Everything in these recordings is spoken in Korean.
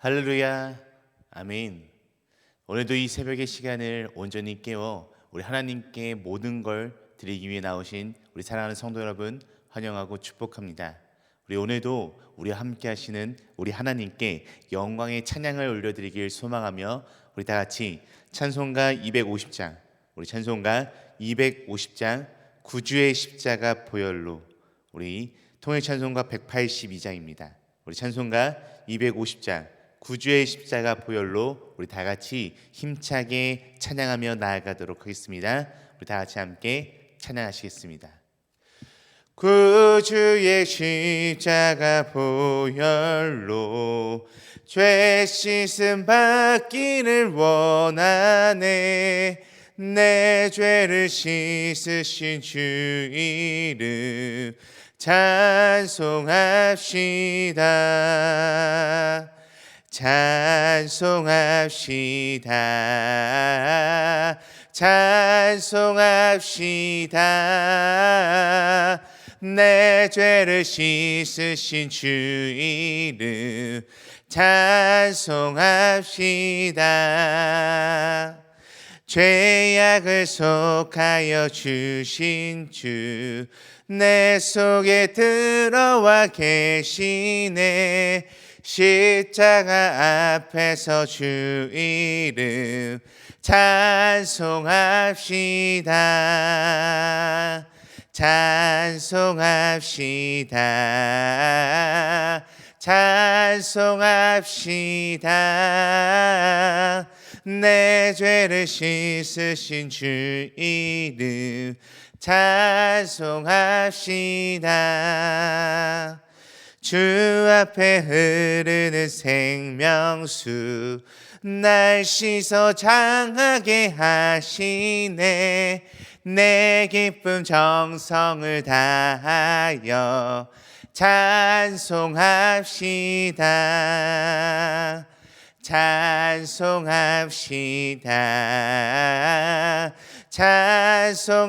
할렐루야. 아멘. 오늘도 이 새벽의 시간을 온전히 깨워 우리 하나님께 모든 걸 드리기 위해 나오신 우리 사랑하는 성도 여러분 환영하고 축복합니다. 우리 오늘도 우리와 함께 하시는 우리 하나님께 영광의 찬양을 올려드리길 소망하며 우리 다 같이 찬송가 250장 우리 찬송가 250장 구주의 십자가 보혈로 우리 통일 찬송가 182장입니다. 우리 찬송가 250장 구주의 십자가 보혈로 우리 다 같이 힘차게 찬양하며 나아가도록 하겠습니다. 우리 다 같이 함께 찬양하시겠습니다. 구주의 십자가 보혈로 죄 씻음 받기를 원하네 내 죄를 씻으신 주 이름 찬송합시다 찬송합시다. 찬송합시다. 내 죄를 씻으신 주 이름 찬송합시다. 죄악을 속하여 주신 주 내 속에 들어와 계시네 십자가 앞에서 주 이름 찬송합시다. 찬송합시다. 찬송합시다. 내 죄를 씻으신 주 이름 찬송합시다 주 앞에 흐르는 생명수 날 씻어 장하게 하시네. 내 기쁨 정성을 다하여 찬송합시다. 찬송합시다. 찬송합시다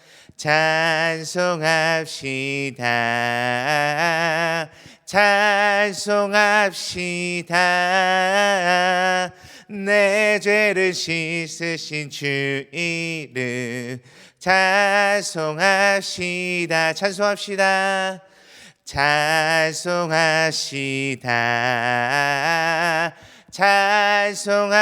찬송합시다. 찬송합시다. 내 죄를 씻으신 주 이름 찬송합시다. 찬송합시다. 찬송합시다. 찬송합시다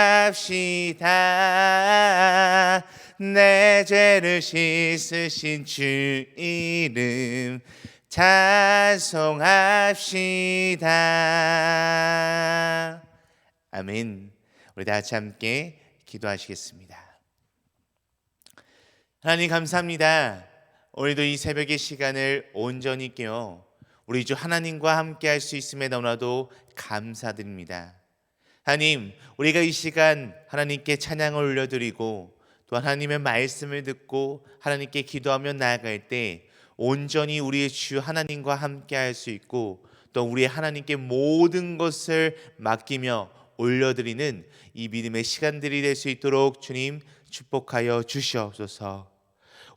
내 죄를 씻으신 주 이름 찬송합시다. 아멘. 우리 다 같이 함께 기도하시겠습니다. 하나님 감사합니다. 오늘도 이 새벽의 시간을 온전히 깨어 우리 주 하나님과 함께 할 수 있음에 너무나도 감사드립니다. 하나님, 우리가 이 시간 하나님께 찬양을 올려드리고 또 하나님의 말씀을 듣고 하나님께 기도하며 나아갈 때 온전히 우리의 주 하나님과 함께 할 수 있고 또 우리 하나님께 모든 것을 맡기며 올려드리는 이 믿음의 시간들이 될 수 있도록 주님 축복하여 주시옵소서.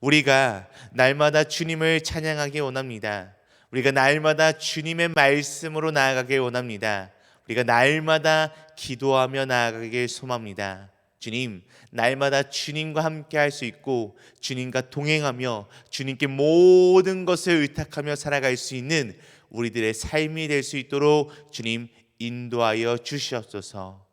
우리가 날마다 주님을 찬양하기 원합니다. 우리가 날마다 주님의 말씀으로 나아가길 원합니다. 우리가 날마다 기도하며 나아가길 소망합니다. 주님, 날마다 주님과 함께 할 수 있고 주님과 동행하며 주님께 모든 것을 의탁하며 살아갈 수 있는 우리들의 삶이 될 수 있도록 주님 인도하여 주시옵소서.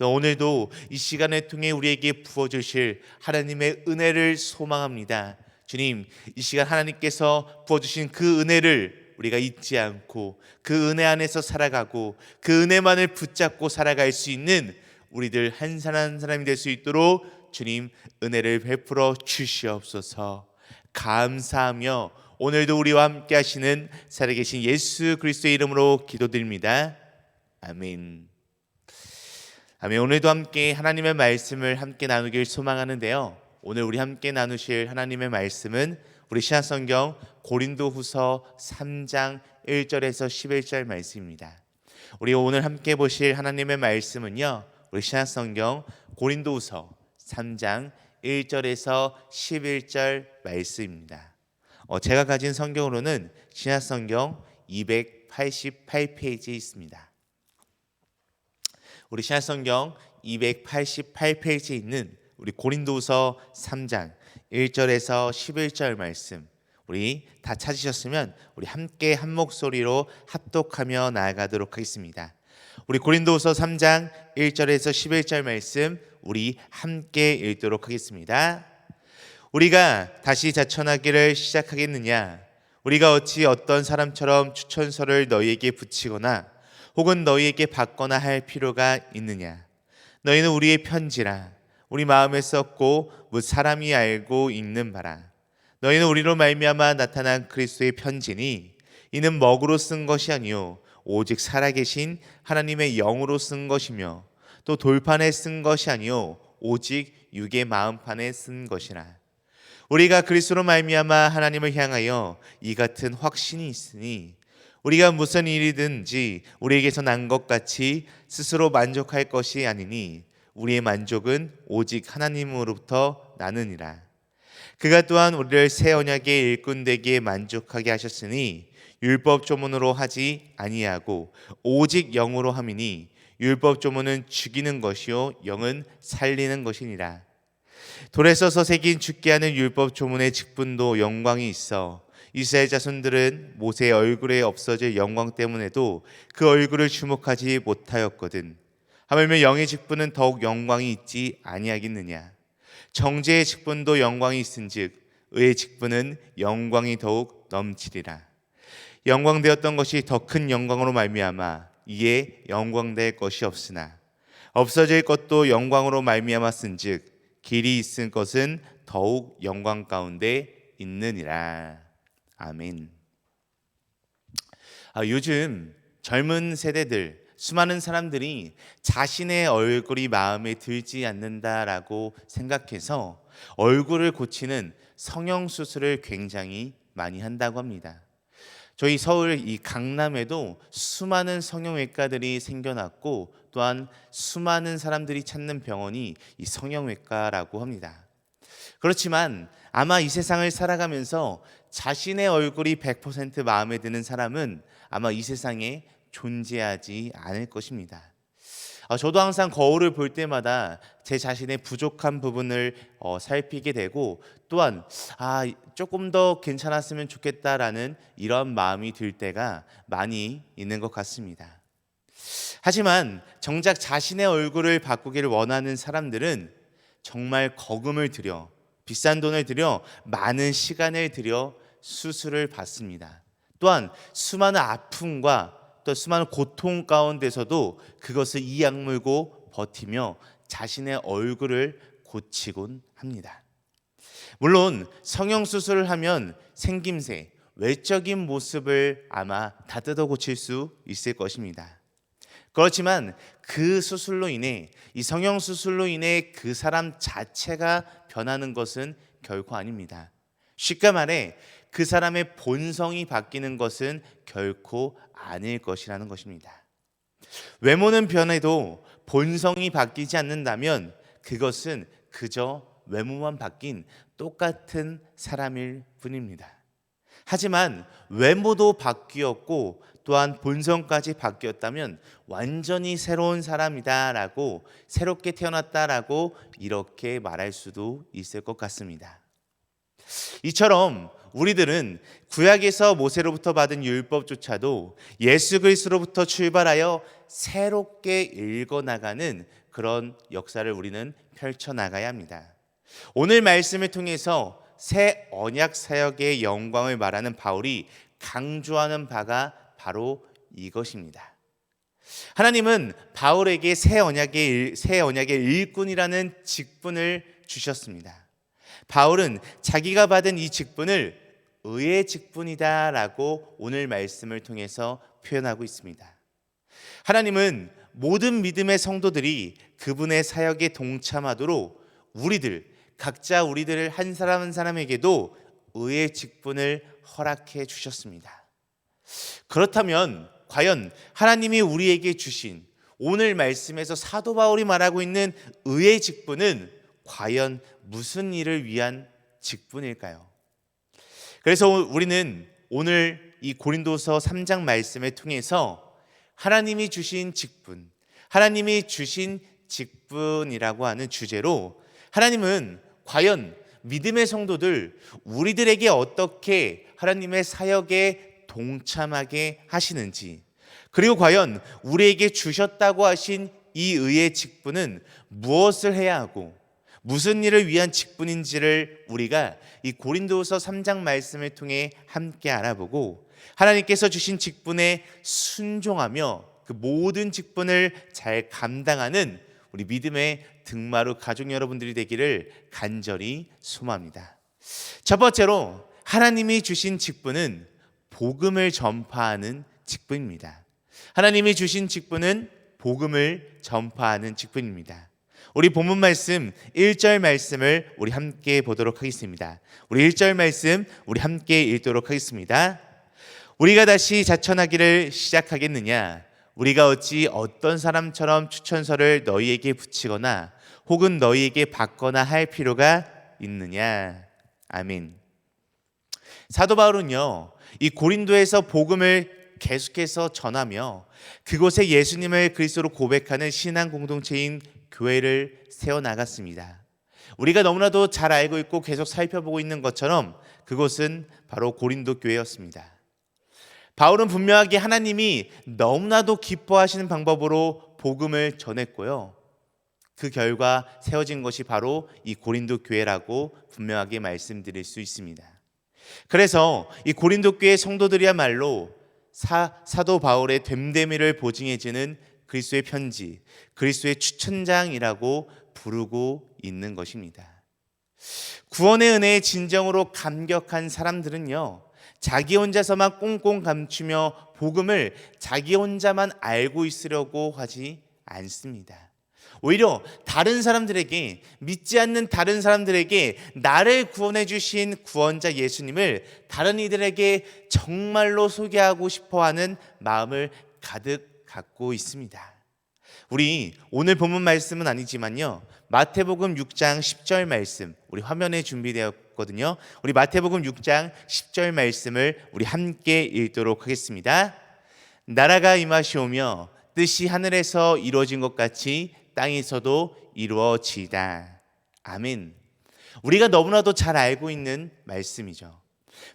오늘도 이 시간을 통해 우리에게 부어 주실 하나님의 은혜를 소망합니다. 주님, 이 시간 하나님께서 부어 주신 그 은혜를 우리가 잊지 않고 그 은혜 안에서 살아가고 그 은혜만을 붙잡고 살아갈 수 있는 우리들 한 사람 한 사람이 될 수 있도록 주님 은혜를 베풀어 주시옵소서. 감사하며 오늘도 우리와 함께 하시는 살아계신 예수 그리스도의 이름으로 기도드립니다. 아멘. 아멘. 오늘도 함께 하나님의 말씀을 함께 나누길 소망하는데요. 오늘 우리 함께 나누실 하나님의 말씀은 우리 신약성경 고린도후서 3장 1절에서 11절 말씀입니다. 우리 오늘 함께 보실 하나님의 말씀은요. 우리 신약성경 고린도후서 3장 1절에서 11절 말씀입니다. 어, 제가 가진 성경으로는 신약성경 288페이지에 있습니다. 우리 신약성경 288페이지에 있는 우리 고린도후서 3장 1절에서 11절 말씀 우리 다 찾으셨으면 우리 함께 한 목소리로 합독하며 나아가도록 하겠습니다. 우리 고린도후서 3장 1절에서 11절 말씀 우리 함께 읽도록 하겠습니다. 우리가 다시 자천하기를 시작하겠느냐? 우리가 어찌 어떤 사람처럼 추천서를 너희에게 붙이거나 혹은 너희에게 받거나 할 필요가 있느냐? 너희는 우리의 편지라 우리 마음에 썼고 무 사람이 알고 읽는 바라. 너희는 우리로 말미암아 나타난 그리스도의 편지니 이는 먹으로 쓴 것이 아니요 오직 살아계신 하나님의 영으로 쓴 것이며 또 돌판에 쓴 것이 아니요 오직 육의 마음판에 쓴 것이라. 우리가 그리스도로 말미암아 하나님을 향하여 이 같은 확신이 있으니 우리가 무슨 일이든지 우리에게서 난 것 같이 스스로 만족할 것이 아니니 우리의 만족은 오직 하나님으로부터 나느니라. 그가 또한 우리를 새 언약의 일꾼 되기에 만족하게 하셨으니 율법 조문으로 하지 아니하고 오직 영으로 함이니 율법 조문은 죽이는 것이요 영은 살리는 것이니라. 돌에 써서 새긴 죽게 하는 율법 조문의 직분도 영광이 있어 이스라엘 자손들은 모세의 얼굴에 없어질 영광 때문에도 그 얼굴을 주목하지 못하였거든. 하물며 영의 직분은 더욱 영광이 있지 아니하겠느냐. 정제의 직분도 영광이 있은즉 의의 직분은 영광이 더욱 넘치리라. 영광되었던 것이 더 큰 영광으로 말미암아 이에 영광될 것이 없으나 없어질 것도 영광으로 말미암았은즉 길이 있은 것은 더욱 영광 가운데 있느니라. 아멘. 아, 요즘 젊은 세대들 수많은 사람들이 자신의 얼굴이 마음에 들지 않는다라고 생각해서 얼굴을 고치는 성형 수술을 굉장히 많이 한다고 합니다. 저희 서울 이 강남에도 수많은 성형외과들이 생겨났고 또한 수많은 사람들이 찾는 병원이 이 성형외과라고 합니다. 그렇지만 아마 이 세상을 살아가면서 자신의 얼굴이 100% 마음에 드는 사람은 아마 이 세상에 존재하지 않을 것입니다. 아, 저도 항상 거울을 볼 때마다 제 자신의 부족한 부분을 어, 살피게 되고 또한 아 조금 더 괜찮았으면 좋겠다라는 이런 마음이 들 때가 많이 있는 것 같습니다. 하지만 정작 자신의 얼굴을 바꾸기를 원하는 사람들은 정말 거금을 들여 비싼 돈을 들여 많은 시간을 들여 수술을 받습니다. 또한 수많은 아픔과 또 수많은 고통 가운데서도 그것을 이악물고 버티며 자신의 얼굴을 고치곤 합니다. 물론 성형 수술을 하면 생김새, 외적인 모습을 아마 다 뜯어 고칠 수 있을 것입니다. 그렇지만 그 수술로 인해 이 성형 수술로 인해 그 사람 자체가 변하는 것은 결코 아닙니다. 쉽게 말해 그 사람의 본성이 바뀌는 것은 결코 아닐 것이라는 것입니다. 외모는 변해도 본성이 바뀌지 않는다면 그것은 그저 외모만 바뀐 똑같은 사람일 뿐입니다. 하지만 외모도 바뀌었고 또한 본성까지 바뀌었다면 완전히 새로운 사람이다라고 새롭게 태어났다라고 이렇게 말할 수도 있을 것 같습니다. 이처럼 우리들은 구약에서 모세로부터 받은 율법조차도 예수 그리스도로부터 출발하여 새롭게 읽어 나가는 그런 역사를 우리는 펼쳐 나가야 합니다. 오늘 말씀을 통해서 새 언약 사역의 영광을 말하는 바울이 강조하는 바가 바로 이것입니다. 하나님은 바울에게 새 언약의 새 언약의 일꾼이라는 직분을 주셨습니다. 바울은 자기가 받은 이 직분을 의의 직분이다라고 오늘 말씀을 통해서 표현하고 있습니다. 하나님은 모든 믿음의 성도들이 그분의 사역에 동참하도록 우리들 각자 우리들 한 사람 한 사람에게도 의의 직분을 허락해 주셨습니다. 그렇다면 과연 하나님이 우리에게 주신 오늘 말씀에서 사도 바울이 말하고 있는 의의 직분은 과연 무슨 일을 위한 직분일까요? 그래서 우리는 오늘 이 고린도서 3장 말씀을 통해서 하나님이 주신 직분, 하나님이 주신 직분이라고 하는 주제로 하나님은 과연 믿음의 성도들 우리들에게 어떻게 하나님의 사역에 동참하게 하시는지 그리고 과연 우리에게 주셨다고 하신 이 의의 직분은 무엇을 해야 하고 무슨 일을 위한 직분인지를 우리가 이 고린도서 3장 말씀을 통해 함께 알아보고 하나님께서 주신 직분에 순종하며 그 모든 직분을 잘 감당하는 우리 믿음의 등마루 가족 여러분들이 되기를 간절히 소망합니다. 첫 번째로 하나님이 주신 직분은 복음을 전파하는 직분입니다. 하나님이 주신 직분은 복음을 전파하는 직분입니다. 우리 본문 말씀 1절 말씀을 우리 함께 보도록 하겠습니다. 우리 1절 말씀 우리 함께 읽도록 하겠습니다. 우리가 다시 자천하기를 시작하겠느냐? 우리가 어찌 어떤 사람처럼 추천서를 너희에게 붙이거나 혹은 너희에게 받거나 할 필요가 있느냐? 아멘. 사도 바울은요, 이 고린도에서 복음을 계속해서 전하며 그곳에 예수님을 그리스도로 고백하는 신앙 공동체인 교회를 세워 나갔습니다. 우리가 너무나도 잘 알고 있고 계속 살펴보고 있는 것처럼 그곳은 바로 고린도 교회였습니다. 바울은 분명하게 하나님이 너무나도 기뻐하시는 방법으로 복음을 전했고요. 그 결과 세워진 것이 바로 이 고린도 교회라고 분명하게 말씀드릴 수 있습니다. 그래서 이 고린도 교회 성도들이야말로 사, 사도 바울의 됨됨이를 보증해주는 그리스도의 편지, 그리스도의 추천장이라고 부르고 있는 것입니다. 구원의 은혜에 진정으로 감격한 사람들은요, 자기 혼자서만 꽁꽁 감추며 복음을 자기 혼자만 알고 있으려고 하지 않습니다. 오히려 다른 사람들에게 믿지 않는 다른 사람들에게 나를 구원해 주신 구원자 예수님을 다른 이들에게 정말로 소개하고 싶어 하는 마음을 가득 갖고 있습니다. 우리 오늘 본문 말씀은 아니지만요. 마태복음 6장 10절 말씀 우리 화면에 준비되었거든요. 우리 마태복음 6장 10절 말씀을 우리 함께 읽도록 하겠습니다. 나라가 임하시오며 뜻이 하늘에서 이루어진 것 같이 땅에서도 이루어지다. 아멘. 우리가 너무나도 잘 알고 있는 말씀이죠.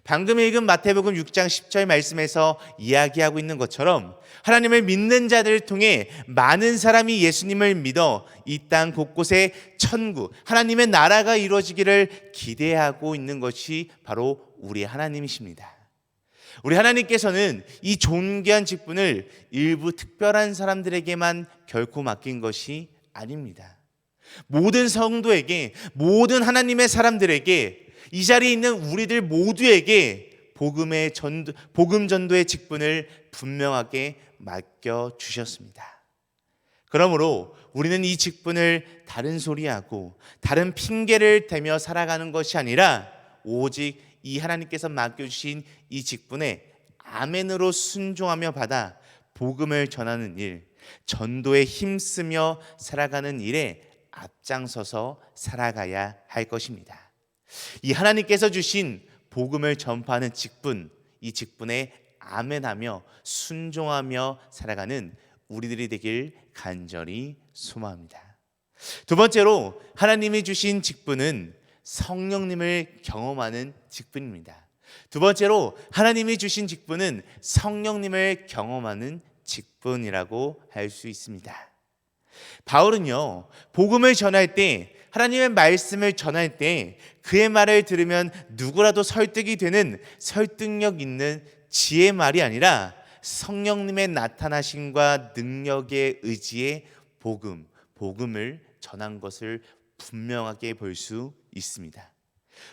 방금 읽은 마태복음 6장 10절 말씀에서 이야기하고 있는 것처럼 하나님을 믿는 자들을 통해 많은 사람이 예수님을 믿어 이 땅 곳곳에 천국, 하나님의 나라가 이루어지기를 기대하고 있는 것이 바로 우리 하나님이십니다. 우리 하나님께서는 이 존귀한 직분을 일부 특별한 사람들에게만 결코 맡긴 것이 아닙니다. 모든 성도에게, 모든 하나님의 사람들에게 이 자리에 있는 우리들 모두에게 복음의 전도, 복음 전도의 직분을 분명하게 맡겨 주셨습니다. 그러므로 우리는 이 직분을 다른 소리하고 다른 핑계를 대며 살아가는 것이 아니라 오직 이 하나님께서 맡겨 주신 이 직분에 아멘으로 순종하며 받아 복음을 전하는 일, 전도에 힘쓰며 살아가는 일에 앞장서서 살아가야 할 것입니다. 이 하나님께서 주신 복음을 전파하는 직분, 이 직분에 아멘하며 순종하며 살아가는 우리들이 되길 간절히 소망합니다. 두 번째로 하나님이 주신 직분은 성령님을 경험하는 직분입니다. 두 번째로 하나님이 주신 직분은 성령님을 경험하는 직분이라고 할 수 있습니다. 바울은요, 복음을 전할 때 하나님의 말씀을 전할 때 그의 말을 들으면 누구라도 설득이 되는 설득력 있는 지혜 말이 아니라 성령님의 나타나심과 능력의 의지의 복음, 복음을 전한 것을 분명하게 볼 수 있습니다.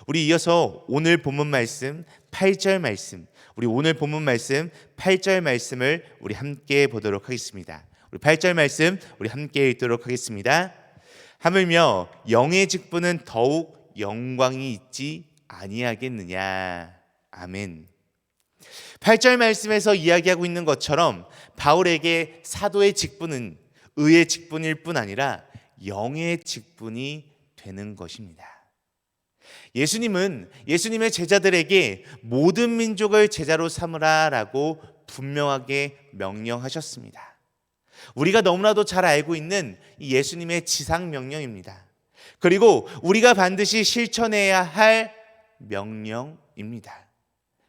우리 이어서 오늘 본문 말씀 8절 말씀, 우리 오늘 본문 말씀 8절 말씀을 우리 함께 보도록 하겠습니다. 우리 8절 말씀 우리 함께 읽도록 하겠습니다. 하물며 영의 직분은 더욱 영광이 있지 아니하겠느냐. 아멘. 8절 말씀에서 이야기하고 있는 것처럼 바울에게 사도의 직분은 의의 직분일 뿐 아니라 영의 직분이 되는 것입니다. 예수님은 예수님의 제자들에게 모든 민족을 제자로 삼으라라고 분명하게 명령하셨습니다. 우리가 너무나도 잘 알고 있는 이 예수님의 지상 명령입니다. 그리고 우리가 반드시 실천해야 할 명령입니다.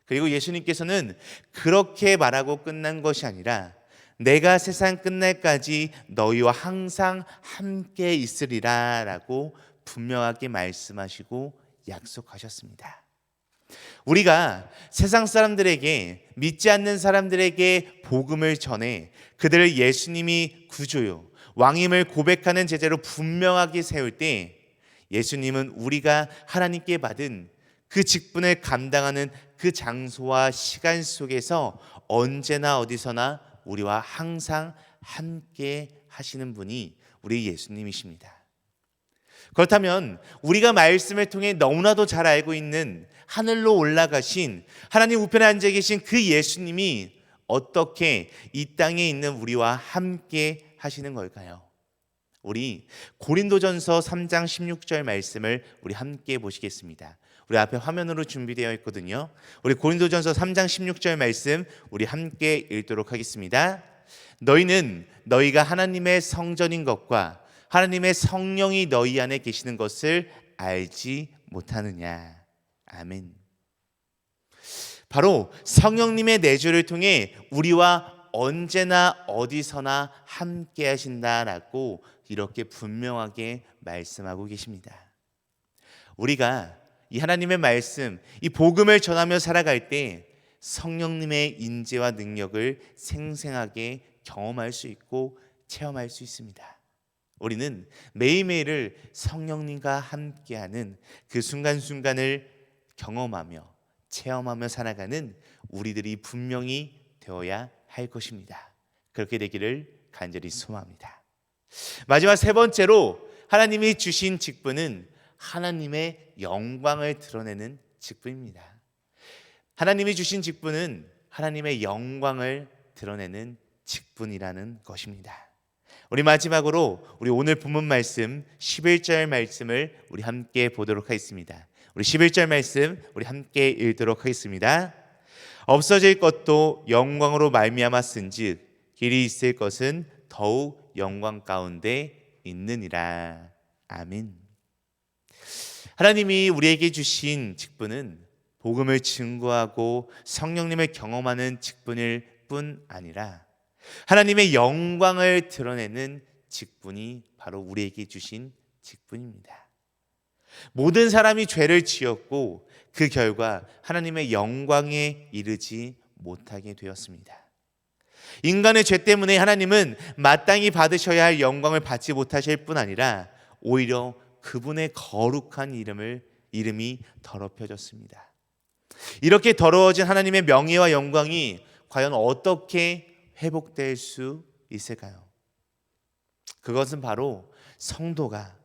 그리고 예수님께서는 그렇게 말하고 끝난 것이 아니라 내가 세상 끝날까지 너희와 항상 함께 있으리라 라고 분명하게 말씀하시고 약속하셨습니다. 우리가 세상 사람들에게 믿지 않는 사람들에게 복음을 전해 그들을 예수님이 구조요 왕임을 고백하는 제재로 분명하게 세울 때 예수님은 우리가 하나님께 받은 그 직분을 감당하는 그 장소와 시간 속에서 언제나 어디서나 우리와 항상 함께 하시는 분이 우리 예수님이십니다. 그렇다면 우리가 말씀을 통해 너무나도 잘 알고 있는 하늘로 올라가신 하나님 우편에 앉아 계신 그 예수님이 어떻게 이 땅에 있는 우리와 함께 하시는 걸까요? 우리 고린도전서 3장 16절 말씀을 우리 함께 보시겠습니다. 우리 앞에 화면으로 준비되어 있거든요. 우리 고린도전서 3장 16절 말씀 우리 함께 읽도록 하겠습니다. 너희는 너희가 하나님의 성전인 것과 하나님의 성령이 너희 안에 계시는 것을 알지 못하느냐. 아멘. 바로 성령님의 내주를 통해 우리와 언제나 어디서나 함께 하신다라고 이렇게 분명하게 말씀하고 계십니다. 우리가 이 하나님의 말씀, 이 복음을 전하며 살아갈 때 성령님의 인재와 능력을 생생하게 경험할 수 있고 체험할 수 있습니다. 우리는 매일매일을 성령님과 함께하는 그 순간순간을 경험하며 체험하며 살아가는 우리들이 분명히 되어야 할 것입니다. 그렇게 되기를 간절히 소망합니다. 마지막 세 번째로 하나님이 주신 직분은 하나님의 영광을 드러내는 직분입니다. 하나님이 주신 직분은 하나님의 영광을 드러내는 직분이라는 것입니다. 우리 마지막으로 우리 오늘 본문 말씀 11절 말씀을 우리 함께 보도록 하겠습니다. 우리 11절 말씀 우리 함께 읽도록 하겠습니다. 없어질 것도 영광으로 말미암아 쓴즉 길이 있을 것은 더욱 영광 가운데 있느니라. 아멘. 하나님이 우리에게 주신 직분은 복음을 증거하고 성령님을 경험하는 직분일 뿐 아니라 하나님의 영광을 드러내는 직분이 바로 우리에게 주신 직분입니다. 모든 사람이 죄를 지었고 그 결과 하나님의 영광에 이르지 못하게 되었습니다. 인간의 죄 때문에 하나님은 마땅히 받으셔야 할 영광을 받지 못하실 뿐 아니라 오히려 그분의 거룩한 이름을 이름이 더럽혀졌습니다. 이렇게 더러워진 하나님의 명예와 영광이 과연 어떻게 회복될 수 있을까요? 그것은 바로 성도가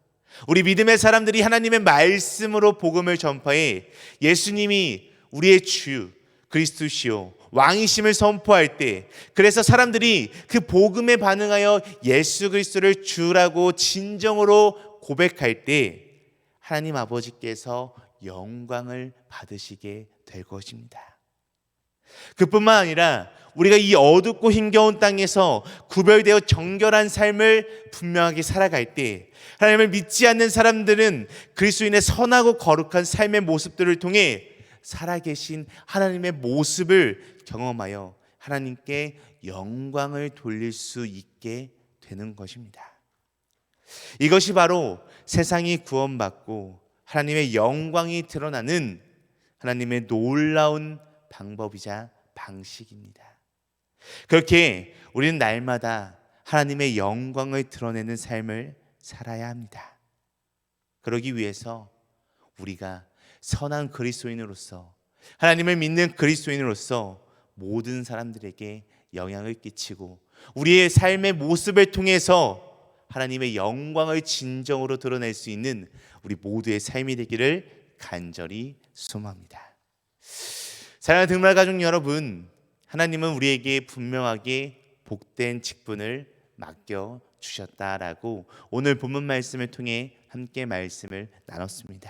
우리 믿음의 사람들이 하나님의 말씀으로 복음을 전파해 예수님이 우리의 주 그리스도시요 왕이심을 선포할 때 그래서 사람들이 그 복음에 반응하여 예수 그리스도를 주라고 진정으로 고백할 때 하나님 아버지께서 영광을 받으시게 될 것입니다. 그뿐만 아니라 우리가 이 어둡고 힘겨운 땅에서 구별되어 정결한 삶을 분명하게 살아갈 때 하나님을 믿지 않는 사람들은 그리스도인의 선하고 거룩한 삶의 모습들을 통해 살아계신 하나님의 모습을 경험하여 하나님께 영광을 돌릴 수 있게 되는 것입니다. 이것이 바로 세상이 구원받고 하나님의 영광이 드러나는 하나님의 놀라운 방법이자 방식입니다. 그렇게 우리는 날마다 하나님의 영광을 드러내는 삶을 살아야 합니다. 그러기 위해서 우리가 선한 그리스도인으로서 하나님을 믿는 그리스도인으로서 모든 사람들에게 영향을 끼치고 우리의 삶의 모습을 통해서 하나님의 영광을 진정으로 드러낼 수 있는 우리 모두의 삶이 되기를 간절히 소망합니다. 사랑하는 등말 가족 여러분, 하나님은 우리에게 분명하게 복된 직분을 맡겨 주셨다라고 오늘 본문 말씀을 통해 함께 말씀을 나눴습니다.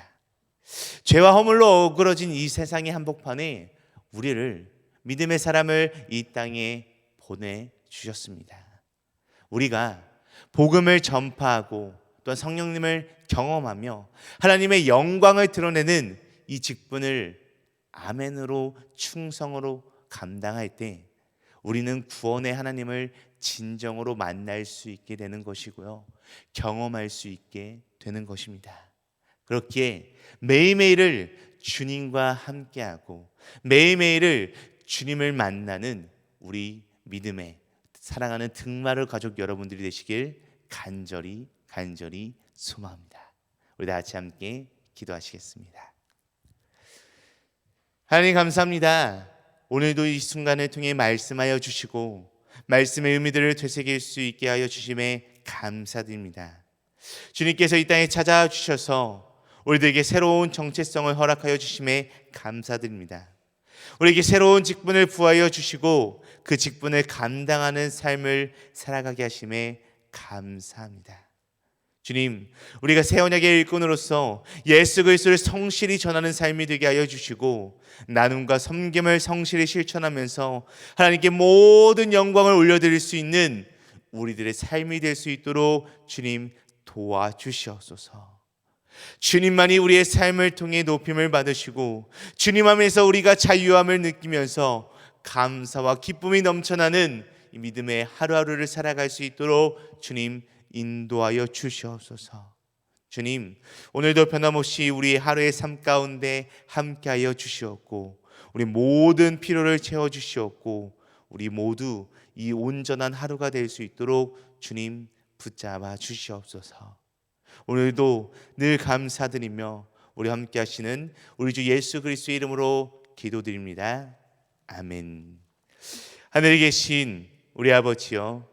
죄와 허물로 어그러진 이 세상의 한복판에 우리를 믿음의 사람을 이 땅에 보내 주셨습니다. 우리가 복음을 전파하고 또한 성령님을 경험하며 하나님의 영광을 드러내는 이 직분을 아멘으로 충성으로 감당할 때 우리는 구원의 하나님을 진정으로 만날 수 있게 되는 것이고요. 경험할 수 있게 되는 것입니다. 그렇기에 매일매일을 주님과 함께하고 매일매일을 주님을 만나는 우리 믿음의 사랑하는 등마를 가족 여러분들이 되시길 간절히 간절히 소망합니다. 우리 다 같이 함께 기도하시겠습니다. 하나님 감사합니다. 오늘도 이 순간을 통해 말씀하여 주시고 말씀의 의미들을 되새길 수 있게 하여 주심에 감사드립니다. 주님께서 이 땅에 찾아와 주셔서 우리들에게 새로운 정체성을 허락하여 주심에 감사드립니다. 우리에게 새로운 직분을 부하여 주시고 그 직분을 감당하는 삶을 살아가게 하심에 감사합니다. 주님, 우리가 새 언약의 일꾼으로서 예수 그리스도를 성실히 전하는 삶이 되게 하여 주시고 나눔과 섬김을 성실히 실천하면서 하나님께 모든 영광을 올려드릴 수 있는 우리들의 삶이 될 수 있도록 주님 도와주시옵소서. 주님만이 우리의 삶을 통해 높임을 받으시고 주님 안에서 우리가 자유함을 느끼면서 감사와 기쁨이 넘쳐나는 이 믿음의 하루하루를 살아갈 수 있도록 주님 인도하여 주시옵소서. 주님, 오늘도 변함없이 우리 하루의 삶 가운데 함께하여 주시옵고 우리 모든 필요를 채워 주시옵고 우리 모두 이 온전한 하루가 될 수 있도록 주님 붙잡아 주시옵소서. 오늘도 늘 감사드리며 우리 함께 하시는 우리 주 예수 그리스도 이름으로 기도드립니다. 아멘. 하늘에 계신 우리 아버지여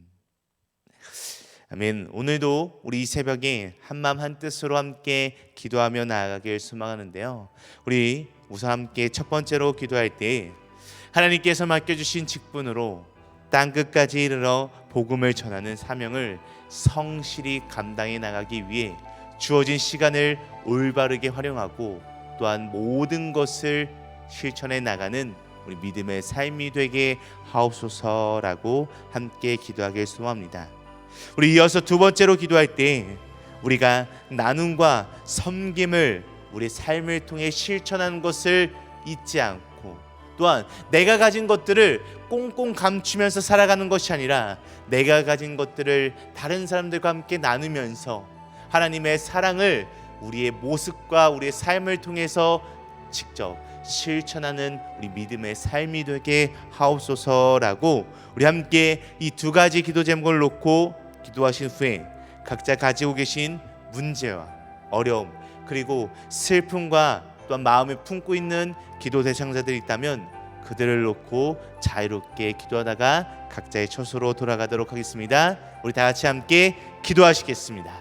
아멘. 오늘도 우리 이 새벽에 한마음 한 뜻으로 함께 기도하며 나아가길 소망하는데요. 우리 우선 함께 첫 번째로 기도할 때 하나님께서 맡겨주신 직분으로 땅 끝까지 이르러 복음을 전하는 사명을 성실히 감당해 나가기 위해 주어진 시간을 올바르게 활용하고 또한 모든 것을 실천해 나가는 우리 믿음의 삶이 되게 하옵소서라고 함께 기도하길 소망합니다. 우리 이어서 두 번째로 기도할 때 우리가 나눔과 섬김을 우리 삶을 통해 실천하는 것을 잊지 않고 또한 내가 가진 것들을 꽁꽁 감추면서 살아가는 것이 아니라 내가 가진 것들을 다른 사람들과 함께 나누면서 하나님의 사랑을 우리의 모습과 우리의 삶을 통해서 직접 실천하는 우리 믿음의 삶이 되게 하옵소서라고 우리 함께 이 두 가지 기도 제목을 놓고 기도하신 후에 각자 가지고 계신 문제와 어려움 그리고 슬픔과 또한 마음에 품고 있는 기도 대상자들이 있다면 그들을 놓고 자유롭게 기도하다가 각자의 처소로 돌아가도록 하겠습니다. 우리 다 같이 함께 기도하시겠습니다.